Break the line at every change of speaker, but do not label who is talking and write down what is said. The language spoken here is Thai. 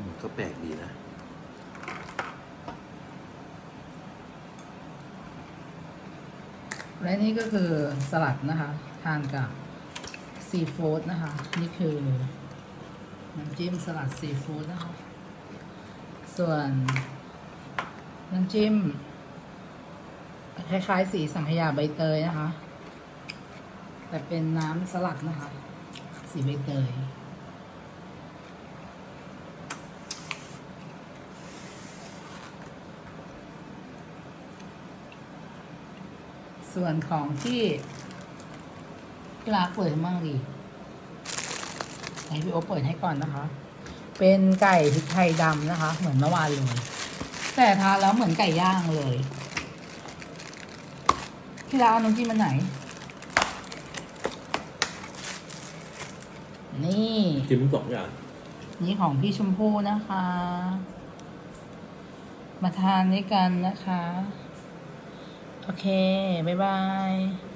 มก็แปลกดีนะ
และนี่ก็คือสลัดนะคะ ทานกับซีฟู้ดนะคะ นี่คือน้ำจิ้มสลัดซีฟู้ดนะคะ ส่วนน้ำจิ้ม คล้ายๆ สีสังขยาใบเตยนะคะ แต่เป็นน้ำสลัดนะคะ สีใบเตย ส่วนของที่พี่รักเปิดให้มั่งดีให้พี่โอเปิดให้ก่อนนะคะ เป็นไก่พริกไทยดำนะคะ เหมือนเมื่อวานเลย แต่ทานแล้วเหมือนไก่ย่างเลย พี่รักเอาน้ำจิ้มมันไหน นี่
จิ้มสองอย่าง
นี่ของพี่ชมพู่นะคะ มาทานด้วยกันนะคะ โอเค บ๊ายบาย